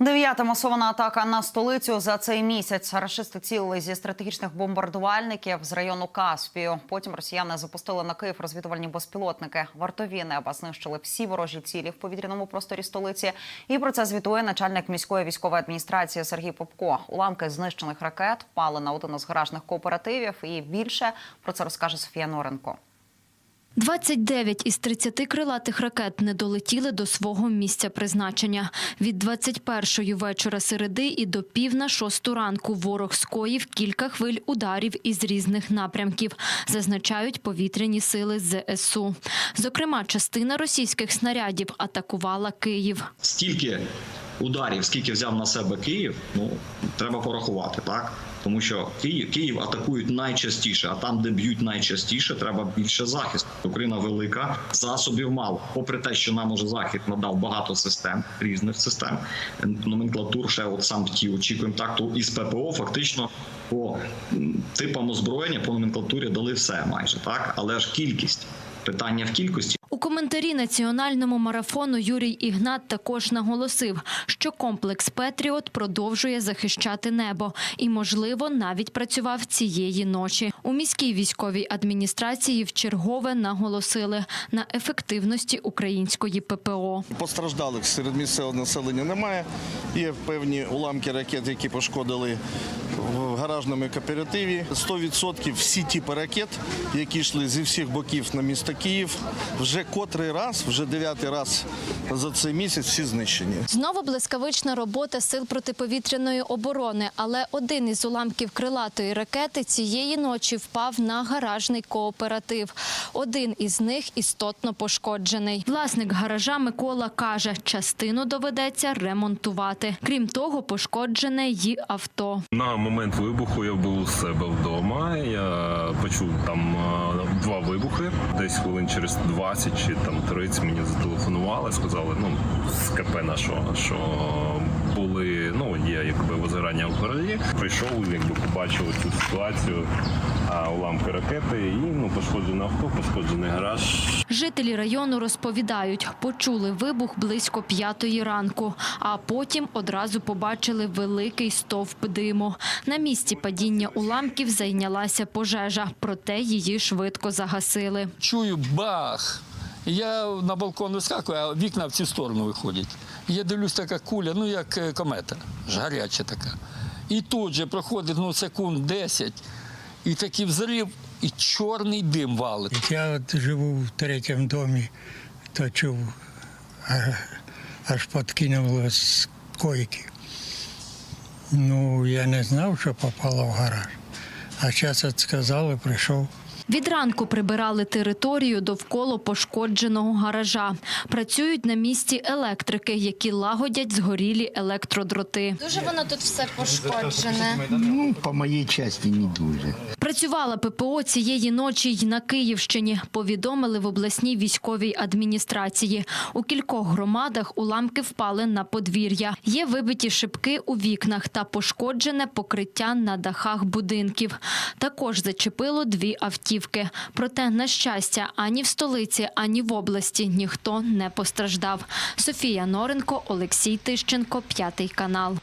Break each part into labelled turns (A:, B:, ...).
A: Дев'ята масована атака на столицю за цей місяць. Рашисти цілили зі стратегічних бомбардувальників з району Каспію. Потім росіяни запустили на Київ розвідувальні безпілотники. Вартові неба знищили всі ворожі цілі в повітряному просторі столиці. І про це звітує начальник міської військової адміністрації Сергій Попко. Уламки знищених ракет впали на один із гаражних кооперативів. І більше про це розкаже Софія Норенко.
B: 29 із 30 крилатих ракет не долетіли до свого місця призначення. Від 21-ї вечора середи і до пів на шосту ранку ворог скоїв кілька хвиль ударів із різних напрямків, зазначають повітряні сили ЗСУ. Зокрема, частина російських снарядів атакувала Київ.
C: стільки ударів, скільки взяв на себе Київ, ну треба порахувати, так. Тому що Київ Київ атакують найчастіше, а там, де б'ють найчастіше, треба більше захисту. Україна велика, засобів мало. Попри те, що нам уже захід надав багато систем, різних систем, номенклатур, ще от сам ті очікуємо так, то із ППО фактично по типам озброєння, по номенклатурі дали все майже так, але ж кількість питання в кількості.
B: У коментарі національному марафону Юрій Ігнат також наголосив, що комплекс Петріот продовжує захищати небо і, можливо, навіть працював цієї ночі. У міській військовій адміністрації вчергове наголосили на ефективності української ППО.
D: Постраждалих серед місцевого населення немає. Є певні уламки ракет, які пошкодили в гаражному кооперативі. 100% всі типи ракет, які йшли зі всіх боків на місто Київ, вже котрий раз, вже дев'ятий раз за цей місяць всі знищені.
B: Знову блискавична робота сил протиповітряної оборони, але один із уламків крилатої ракети цієї ночі впав на гаражний кооператив. Один із них істотно пошкоджений. Власник гаража Микола каже, частину доведеться ремонтувати. Крім того, пошкоджене й авто.
E: На момент вибуху я був у себе вдома. Я почув там два вибухи. Десь хвилин через 20 чи там 30 мені зателефонували, сказали, ну з КП нашого, що були, ну є якби возгорання в гаражі. Прийшов, якби побачив цю ситуацію, а уламки ракети і ну пошкоджене авто, пошкоджений гараж.
B: Жителі району розповідають, почули вибух близько п'ятої ранку, а потім одразу побачили великий стовп диму. На місці падіння уламків зайнялася пожежа, проте її швидко загасили.
F: чую бах. Я на балкон вискакую, а вікна в цю сторону виходять. Я дивлюсь, така куля, ну як е, комета, ж гаряча така. І тут же проходить ну, секунд 10, і такий взрив, і чорний дим валить.
G: Я от живу в третьому домі, то чув, аж подкинуло з койки. Ну, я не знав, що попало в гараж. А зараз сказали, прийшов.
B: Від ранку прибирали територію довкола пошкодженого гаража. Працюють на місці електрики, які лагодять згорілі електродроти.
H: Дуже воно тут все пошкоджене.
I: Ну, по моїй часті не дуже.
B: Працювала ППО цієї ночі й на Київщині, повідомили в обласній військовій адміністрації. У кількох громадах уламки впали на подвір'я. Є вибиті шибки у вікнах та пошкоджене покриття на дахах будинків. Також зачепило дві автівки. Проте, на щастя, ані в столиці, ані в області ніхто не постраждав. Софія Норенко, Олексій Тищенко, п'ятий канал.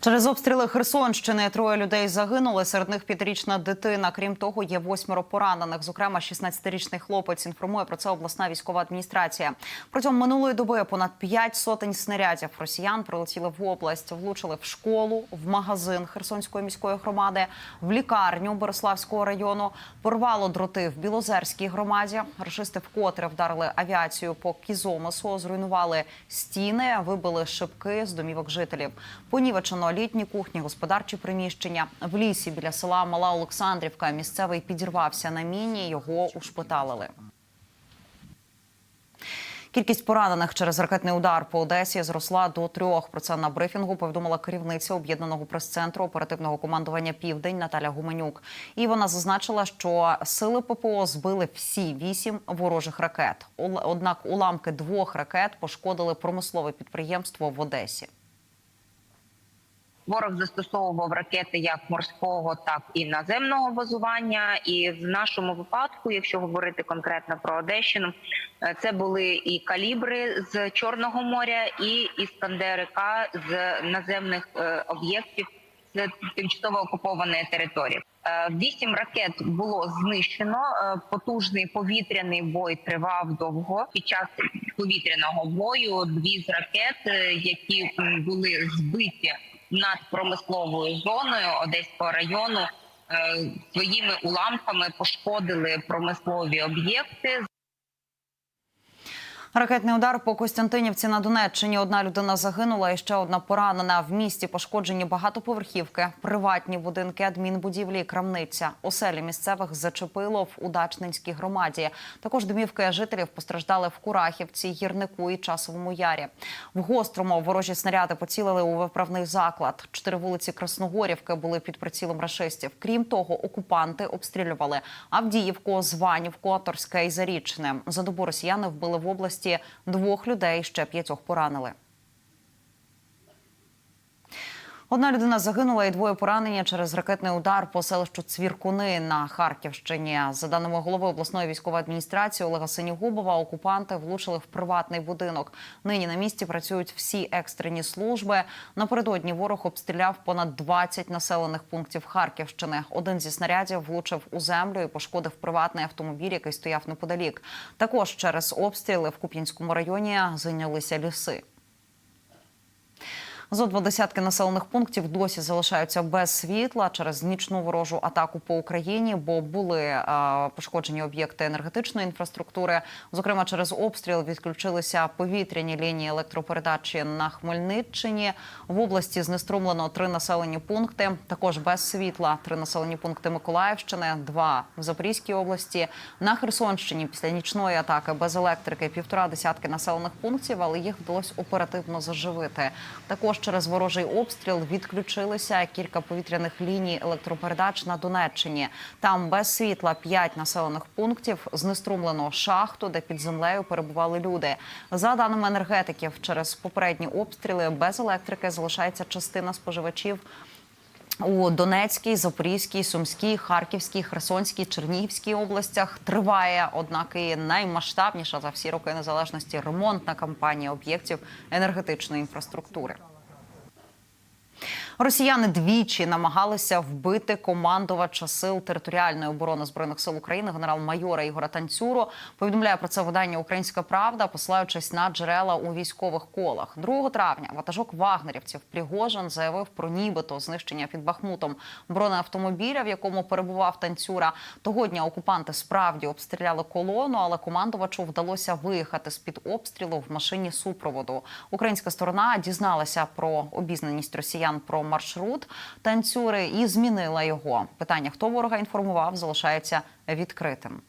A: Через обстріли Херсонщини троє людей загинули. Серед них п'ятирічна дитина. Крім того, є восьмеро поранених. Зокрема, 16-річний хлопець інформує про це обласна військова адміністрація. Протягом минулої доби понад п'ять сотень снарядів росіян прилетіли в область, влучили в школу, в магазин Херсонської міської громади, в лікарню Бориславського району. Порвало дроти в Білозерській громаді. Рашисти вкотре вдарили авіацію по Кізомису, зруйнували стіни, вибили шибки з домівок жителів. Понівечено літні кухні, господарчі приміщення. В лісі біля села Мала Олександрівка місцевий підірвався на міні. Його ушпиталили. Кількість поранених через ракетний удар по Одесі зросла до трьох. Про це на брифінгу повідомила керівниця об'єднаного прес-центру оперативного командування Південь Наталя Гуменюк. І вона зазначила, що сили ППО збили всі вісім ворожих ракет. Однак уламки двох ракет пошкодили промислове підприємство в Одесі.
J: Ворог застосовував ракети як морського, так і наземного базування. І в нашому випадку, якщо говорити конкретно про Одещину, е, це були і калібри з Чорного моря, і іскандери К з наземних е, об'єктів з тимчасово окупованої території. Е, Вісім ракет було знищено. Потужний повітряний бой тривав довго. Під час повітряного бою дві з ракет, які були збиті над промисловою зоною Одеського району, е, своїми уламками пошкодили промислові об'єкти.
A: Ракетний удар по Костянтинівці на Донеччині. Одна людина загинула і ще одна поранена. В місті пошкоджені багатоповерхівки, приватні будинки, адмінбудівлі, крамниця. Оселі місцевих зачепило в Удачненській громаді. Також домівки жителів постраждали в Курахівці, Гірнику і Часовому Ярі. В Гострому ворожі снаряди поцілили у виправний заклад. Чотири вулиці Красногорівки були під прицілом рашистів. Крім того, окупанти обстрілювали Авдіївку, Званівку, Торське і Зарічне. За добу росіяни вбили в області двох людей, ще п'ятьох поранили. Одна людина загинула і двоє поранені через ракетний удар по селищу Цвіркуни на Харківщині. За даними голови обласної військової адміністрації Олега Синігубова, окупанти влучили в приватний будинок. Нині на місці працюють всі екстрені служби. Напередодні ворог обстріляв понад 20 населених пунктів Харківщини. Один зі снарядів влучив у землю і пошкодив приватний автомобіль, який стояв неподалік. Також через обстріли в Куп'янському районі зайнялися ліси. Зо два десятки населених пунктів досі залишаються без світла через нічну ворожу атаку по Україні, бо були е, пошкоджені об'єкти енергетичної інфраструктури. Зокрема, через обстріл відключилися повітряні лінії електропередачі на Хмельниччині. В області знеструмлено три населені пункти. Також без світла три населені пункти Миколаївщини, два в Запорізькій області. На Херсонщині після нічної атаки без електрики півтора десятки населених пунктів, але їх вдалося оперативно заживити. Також через ворожий обстріл відключилися кілька повітряних ліній електропередач на Донеччині. Там без світла п'ять населених пунктів знеструмлено шахту, де під землею перебували люди. За даними енергетиків, через попередні обстріли без електрики залишається частина споживачів. У Донецькій, Запорізькій, Сумській, Харківській, Херсонській, Чернігівській областях триває, однак і наймасштабніша за всі роки незалежності ремонтна кампанія об'єктів енергетичної інфраструктури. Росіяни двічі намагалися вбити командувача сил територіальної оборони збройних сил України генерал-майора Ігора Танцюру. Повідомляє про це видання Українська Правда, посилаючись на джерела у військових колах. 2 травня ватажок вагнерівців Пригожин заявив про нібито знищення під Бахмутом бронеавтомобіля, в якому перебував танцюра. Того дня окупанти справді обстріляли колону, але командувачу вдалося виїхати з під обстрілу в машині супроводу. Українська сторона дізналася про обізнаність росіян про маршрут танцюри і змінила його. Питання, хто ворога інформував, залишається відкритим.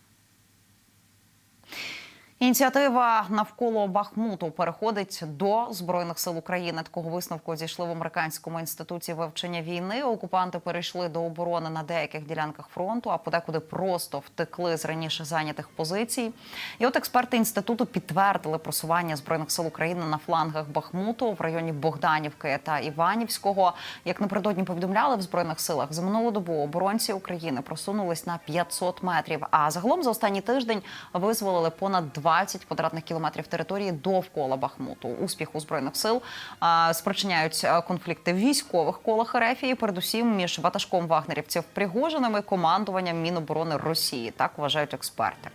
A: Ініціатива навколо Бахмуту переходить до збройних сил України. Такого висновку зійшли в американському інституті вивчення війни. Окупанти перейшли до оборони на деяких ділянках фронту, а подекуди просто втекли з раніше зайнятих позицій. І от експерти інституту підтвердили просування збройних сил України на флангах Бахмуту в районі Богданівки та Іванівського. Як напередодні повідомляли в збройних силах за минулу добу оборонці України просунулись на 500 метрів. А загалом за останній тиждень визволили понад 20 квадратних кілометрів території довкола Бахмуту. Успіх у збройних сил а, спричиняють конфлікти в військових колах РФ і передусім між ватажком вагнерівців Пригожиним і командуванням Міноборони Росії. Так вважають експерти.